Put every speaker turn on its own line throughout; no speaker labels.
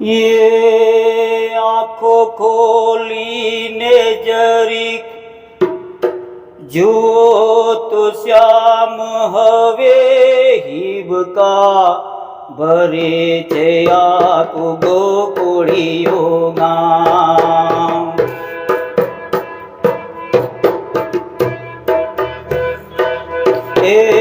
એ આંખો ખોલીને જરીક જુઓ તો શ્યામ હવે હિબકા ભરે છે આખું ગોકુળીઓ ગામ એ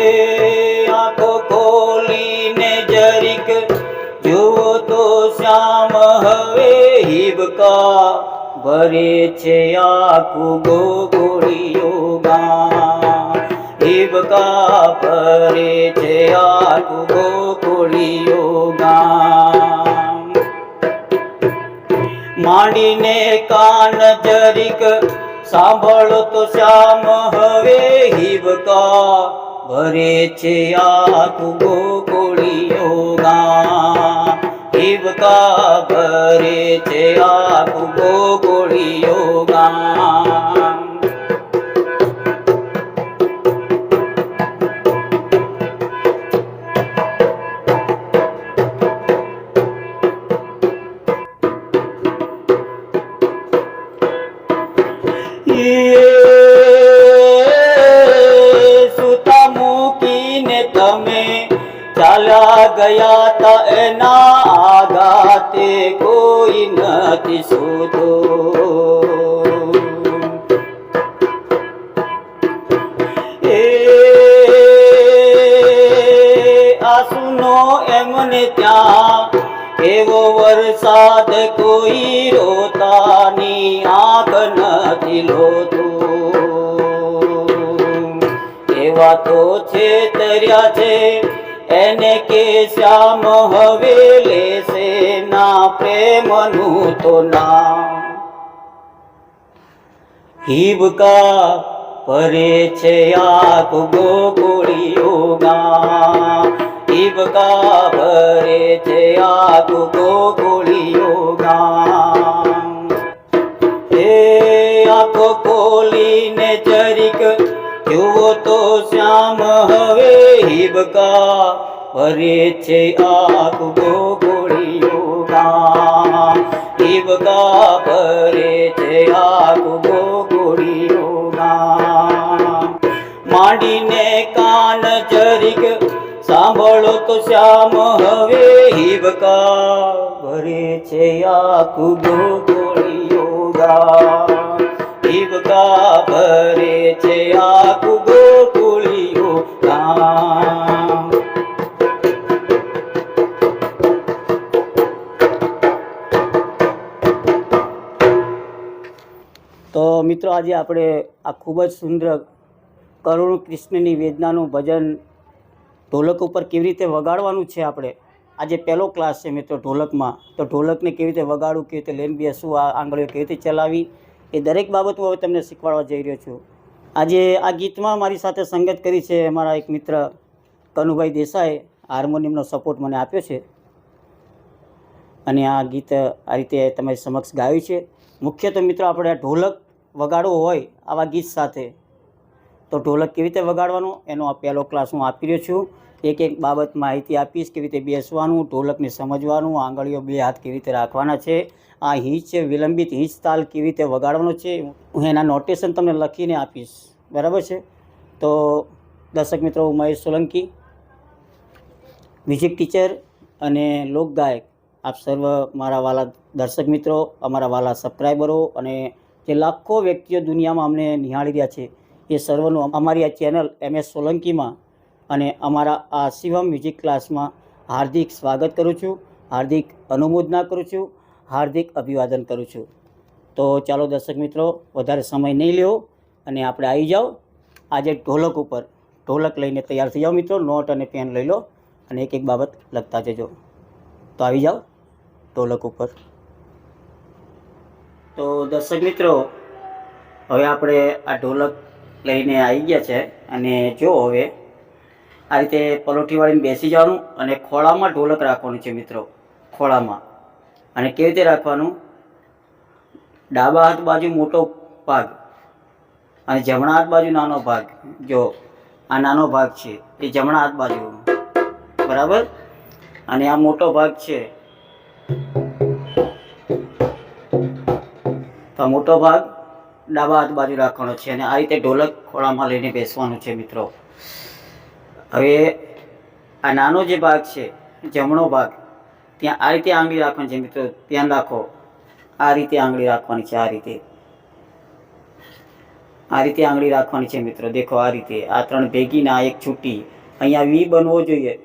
ભરે છે આખું ગોગોળીઓ હિબકા ભરે છે આખું ગોગોળીઓ માંડીને કાન જરીક સાંભળો તો શ્યામ હવે હિબકા ભરે છે આખું ગોગોળીઓ ગા ભરે છે આખું ગોળીઓ ગામ એમને ત્યાં એવો વરસાદ કોઈ રોતાની આંખ નથી લોતો. એવા તો છે તર્યા છે એને કે શ્યામ હવે લેશે ના પ્રેમનું તો નામ. હિબકા પરે છે આપ ગોકુળીઓ ગામ. હિબકા ભરે છે આપ ગોકુળીઓ ગામ. હે આપ કોલીને જરીક જુઓ તો શ્યામ હવે હિબકા ભરે છે આપ ગોકુળીઓ ગામ. હિબકા ભરે છે આપ ગોકુળીઓ ગામ. માંડીને કાન જરીક સાંભળો તો શ્યામ હવે હિબકા ભરે છે આખું ગોકુળીઓ ગામ. હિબકા ભરે છે આખું ગોકુળીઓ ગામ. તો મિત્રો આજે આપણે આ ખૂબ જ સુંદર કરુણ કૃષ્ણની વેદનાનું ભજન ઢોલક ઉપર કેવી રીતે વગાડવાનું છે આપણે? આજે પહેલો ક્લાસ છે મિત્રો ઢોલકમાં. તો ઢોલકને કેવી રીતે વગાડવું, કેવી રીતે લેન બેસવું આ આંગળીઓ કેવી રીતે ચલાવી? એ દરેક બાબત હવે તમને શીખવાડવા જઈ રહ્યો છું. આજે આ ગીતમાં મારી સાથે સંગત કરી છે મારા એક મિત્ર કનુભાઈ દેસાઈ, હાર્મોનિયમનો સપોર્ટ મને આપ્યો છે. અને આ ગીત આ રીતે તમારી સમક્ષ ગાયું છે. મુખ્ય તો મિત્રો આપણે ઢોલક વગાડવો હોય આવા ગીત સાથે, તો ઢોલક કેવી રીતે વગાડવાનું? એનો આ પહેલો ક્લાસ હું આપી રહ્યો છું. એક એક બાબત માહિતી આપીશ કેવી રીતે બેસવાનું, ઢોલકને સમજવાનું, આંગળીઓ બે હાથ કેવી રીતે રાખવાના છે, આ હિંચ છે, વિલંબિત હિંચ તાલ કેવી રીતે વગાડવાનો છે, હું એના નોટેશન તમને લખીને આપીશ. બરાબર છે? તો દર્શક મિત્રો, હું મહેશ સોલંકી મ્યુઝિક ટીચર અને લોકગાયક. આપ સર્વ મારા વાલા દર્શક મિત્રો, અમારા વાલા સબસ્ક્રાઈબરો અને જે લાખો વ્યક્તિઓ દુનિયામાં અમને નિહાળી રહ્યા છે, એ સર્વનું અમારી આ ચેનલ એમ એસ સોલંકીમાં અને અમારા આ શિવમ મ્યુઝિક ક્લાસમાં હાર્દિક સ્વાગત કરું છું. હાર્દિક અનુમોદના કરું છું. હાર્દિક અભિવાદન કરું છું. તો ચાલો દર્શક મિત્રો, વધારે સમય નહીં લેવો અને આપણે આવી જાઓ. આજે ઢોલક ઉપર ઢોલક લઈને તૈયાર થઈ જાઓ મિત્રો. નોટ અને પેન લઈ લો અને એક એક બાબત લખતા જજો. તો આવી જાઓ ઢોલક ઉપર. તો દર્શક મિત્રો, હવે આપણે આ ઢોલક લઈને આવી ગયા છે. અને જો હવે આ રીતે પલોઠી વાળીને બેસી જવાનું અને ખોળામાં ઢોલક રાખવાનું છે મિત્રો, ખોળામાં. અને કેવી રીતે રાખવાનું? ડાબા હાથ બાજુ મોટો ભાગ અને જમણા હાથ બાજુ નાનો ભાગ. જો, આ નાનો ભાગ છે, એ જમણા હાથ બાજુ. બરાબર? અને આ મોટો ભાગ છે, તો મોટો ભાગ ડાબા હાથ બાજુ રાખવાનો છે અને આ રીતે ઢોલક ખોળામાં લઈને બેસવાનું છે મિત્રો. હવે આ નાનો જે ભાગ છે, જમણો ભાગ, ત્યાં આ રીતે આંગળી રાખવાની છે મિત્રો, ધ્યાન રાખો. આ રીતે આંગળી રાખવાની છે, આ રીતે. આ રીતે આંગળી રાખવાની છે મિત્રો, દેખો આ રીતે. આ ત્રણ ભેગી ને આ એક છૂટી. અહીંયા વી બનવો જોઈએ.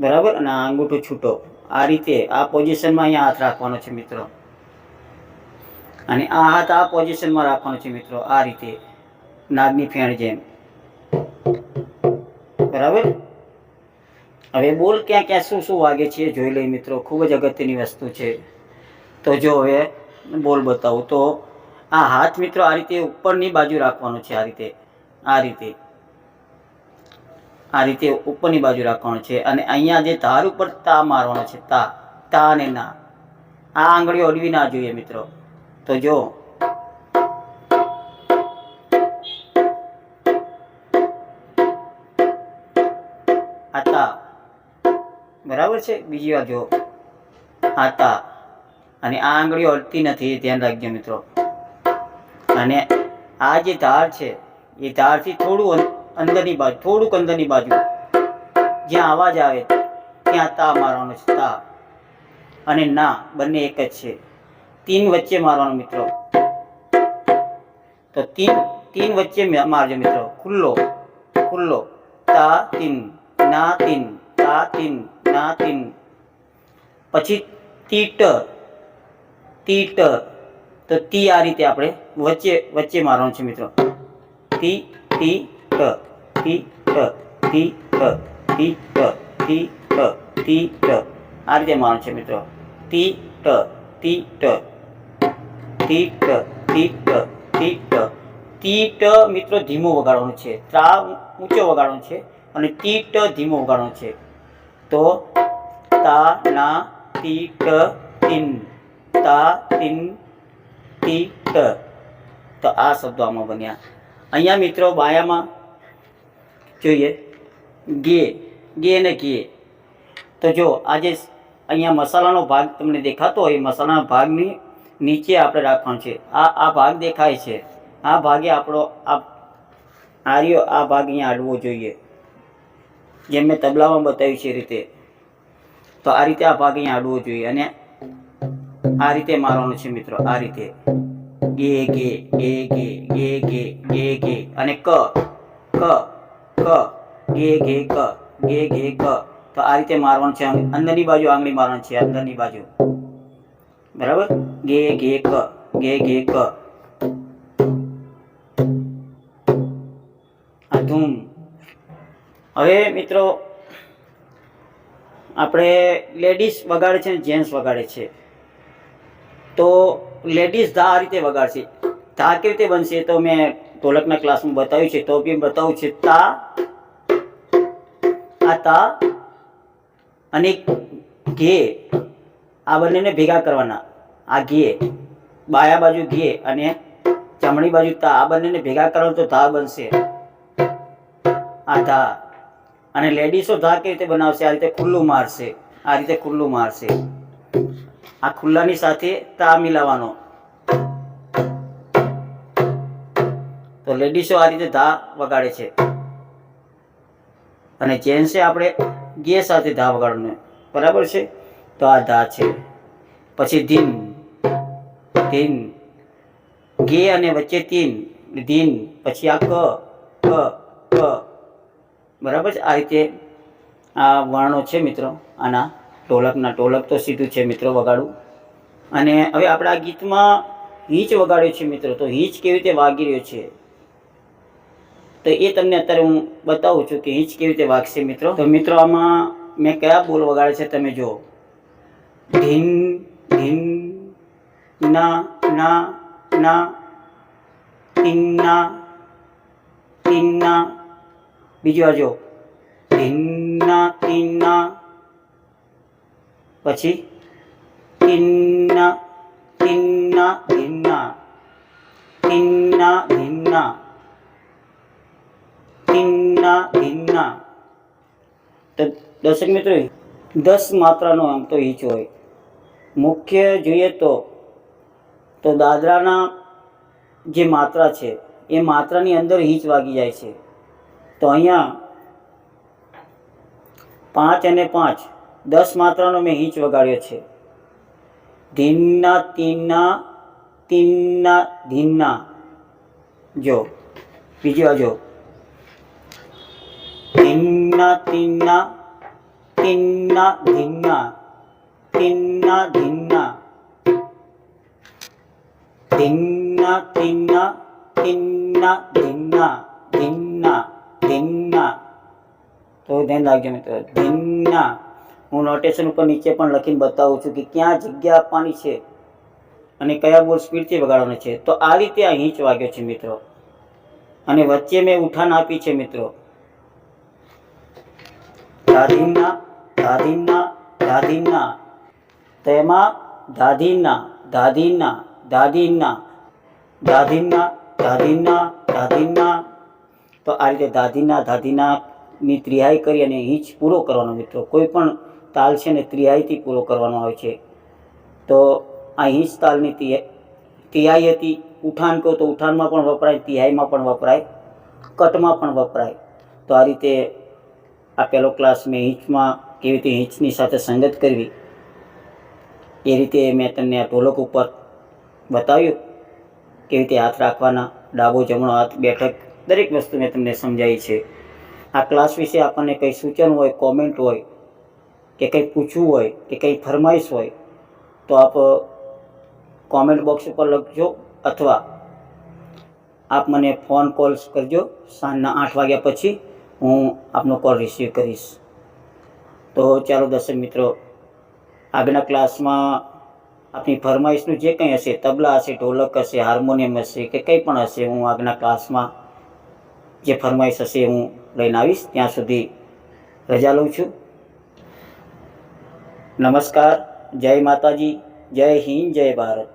બરાબર? અને આ અંગૂઠો છૂટો. આ રીતે આ પોઝિશનમાં અહીંયા હાથ રાખવાનો છે મિત્રો. અને આ હાથ આ પોઝિશનમાં રાખવાનો છે મિત્રો, આ રીતે. નાગની ફેણ જેમ. બરાબર? હવે બોલ ક્યાં ક્યાં શું શું વાગે છે જોઈ લઈએ મિત્રો, ખૂબ જ અગત્યની વસ્તુ છે. તો જો હવે બોલ બતાવું, તો આ હાથ મિત્રો આ રીતે ઉપરની બાજુ રાખવાનો છે, આ રીતે આ રીતે આ રીતે ઉપરની બાજુ રાખવાનો છે અને અહીંયા જે ધાર ઉપર તા મારવાનો છે, તા તા અને ના. આ આંગળીઓ અડવી ના જોઈએ મિત્રો. તો જો આ તા બરાબર છે? બીજી વાર જો આતા. અને આ આંગળીઓ અટતી નથી ધ્યાન રાખજો મિત્રો. અને આ જે ધાર છે, એ ધારથી થોડું અંદરની બાજુ, થોડુંક અંદરની બાજુ, જ્યાં અવાજ આવે, ત્યાં તા મારવાનો છે, તા. અને ના, બંને એક જ છે. તીન વચ્ચે મારવાનો મિત્રો. તો તીન તીન વચ્ચે મારજો મિત્રો. ખુલ્લો ખુલ્લો. તા, તીન. ના તાતિન, નાતિન. પછી તીટ તીટ. તો તી આ રીતે આપણે વચ્ચે વચ્ચે મારવાનું છે મિત્રો. તી તી, ટ તી ટ તી ટ તી ટ તી ટ તી, ટ. આ રીતે મારવાનું છે મિત્રો. તી, ટ તી ટ. તી ટ તી ટ તી ટ. તી ટ મિત્રો ધીમો વગાડવાનું છે. ત્રા ઊંચો વગાડવાનું છે. અને ટી ટ ધીમો ઉગાડો છે. તો તા, ના ટી ટ તિન તા તિન ટી ટ તો આ શબ્દો આમાં બન્યા. અહીંયા મિત્રો બાયામાં જોઈએ. ગે ગે ને ઘે તો જો, આજે અહીંયા મસાલાનો ભાગ તમને દેખાતો હોય મસાલાના ભાગની નીચે આપણે રાખવાનો છે. આ આ ભાગ દેખાય છે. આ ભાગે આપણો, આ આર્યો, આ ભાગ અહીંયા આડવો જોઈએ. જેમ મેં તબલામાં બતાવ્યું છે રીતે. તો આ રીતે આ ભાગ અહીંયા આડવો જોઈએ અને આ રીતે મારવાનું છે મિત્રો, આ રીતે. ગે ગે ગે ગે ગે ગે ગે ગે અને ક ક ક ગે ગે, ક, ગે ગે, ક. તો આ રીતે મારવાનું છે, અંદરની બાજુ આંગળી મારવાનું છે, અંદરની બાજુ. બરાબર? ગે ગે, ક, ગે ગે, ક. આ ધૂમ. હવે મિત્રો, આપણે લેડીઝ વગાડે છે ને જેન્ટ્સ વગાડે છે. તો લેડીઝ ધા આ રીતે વગાડશે. ધા કેવી રીતે બનશે તો મેં ઢોલકના ક્લાસમાં બતાવ્યું છે, તો બી બતાવું છે, તા, આ તા અને ઘે. આ બંનેને ભેગા કરવાના. આ ઘે, બાયા બાજુ ઘે અને જમણી બાજુ તા. આ બંનેને ભેગા કરવાનું તો ધા બનશે. આ ધા અને લેડીઝો ધાર કેવી રીતે બનાવશે? આ રીતે ખુલ્લું મારશે. આ રીતે ખુલ્લું મારશે. આ ખુલ્લાની સાથે તા મિલાવવાનો. તો લેડીઝો આ રીતે ધા વગાડે છે. અને જેન્ટ્સે આપણે ગે સાથે ધા વગાડવાનું. બરાબર છે? તો આ ધા છે. પછી ધીન. ધીન. ગે અને વચ્ચે તીન. ધીન. પછી આ ક ક ક. બરાબર છે? આ રીતે આ વર્ણો છે મિત્રો, આના ઢોલકના, ઢોલક તો સીધું છે મિત્રો વગાડવું. અને હવે આપણે આ ગીતમાં હીચ વગાડ્યો છે મિત્રો, તો હીચ કેવી રીતે વાગી રહ્યો છે? તો એ તમને અત્યારે હું બતાવું છું કે હીચ કેવી રીતે વાગશે મિત્રો. તો મિત્રો આમાં મેં કયા બોલ વગાડે છે તમે જુઓ. ધીન ધીન ના ના ના તિન્ના ટીના બીજી વાર જો ધીના પછી ટીના ટીના ધીના ટીના ધીના ટીના ધીના તો દર્શક મિત્રો, દસ માત્રાનો આમ તો ઈચ હોય. મુખ્ય જોઈએ તો તો દાદરાના જે માત્રા છે, એ માત્રાની અંદર હિંચ વાગી જાય છે. તો અહીંયા પાંચ અને પાંચ, દસ માત્રાનો મેં હિંચ વગાડ્યો છે. ધીનના, તીનના તીનના, ધીનના. જો, બીજી જો. તીનના તીનના તીનના, ધીનના. તીનના, ધીનના. ધીનના, તીનના તીનના, ધીનના. ધીનના. ધીનના તો ધ્યાન રાખજો મિત્રો ધીનના હું નોટેશન ઉપર નીચે પણ લખીને બતાવું છું કે ક્યાં જગ્યા આપવાની છે અને કયા બોલ સ્પીડથી વગાડવાનો છે. તો આ રીતે આ હિંચ વાગ્યો છે મિત્રો. અને વચ્ચે મેં ઉઠાન આપી છે મિત્રો. ધાધીના ધાધીના ધાધીના તેમાં ધાધીના ધાધીના ધાધીના ધાધીના ધાધીના દાધીના તો આ રીતે દાધીના દાધીના ની ત્રિહાઈ કરી અને હિંચ પૂરો કરવાનો મિત્રો. કોઈ પણ તાલ છે ને ત્રિહાઈથી પૂરો કરવાનો આવે છે. તો આ હિંચ તાલની તિહા- તિહાઈ હતી. ઉઠાન કહો તો ઉઠાનમાં પણ વપરાય તિહાઈમાં પણ વપરાય, કટમાં પણ વપરાય. તો આ રીતે આ પહેલો ક્લાસ મેં હિંચમાં કેવી રીતે હિંચની સાથે સંગત કરવી, એ રીતે મેં તમને આ ઢોલક ઉપર બતાવ્યું. કેવી રીતે હાથ રાખવાના, ડાબો જમણો હાથ બેઠક દરેક વસ્તુ મેં તમને સમજાવી છે. આ ક્લાસ વિશે આપણને કંઈ સૂચન હોય કોમેન્ટ હોય, કે કંઈ પૂછવું હોય, કે કંઈ ફરમાઈશ હોય, તો આપ કોમેન્ટ બોક્સ ઉપર લખજો અથવા આપ મને ફોન કોલ્સ કરજો સાંજના આઠ વાગ્યા પછી, હું આપનો કોલ રિસીવ કરીશ. તો ચાલો દર્શક મિત્રો, આગળના ક્લાસમાં આપની ફરમાઈશનું જે કંઈ હશે, તબલા હશે, ઢોલક હશે હાર્મોનિયમ હશે કે કંઈ પણ હશે, હું આગળના ક્લાસમાં જે ફરમાઈશ હશે હું લઈને આવીશ. ત્યાં સુધી રજા લઉં છું. નમસ્કાર. જય માતાજી. જય હિન્દ, જય ભારત.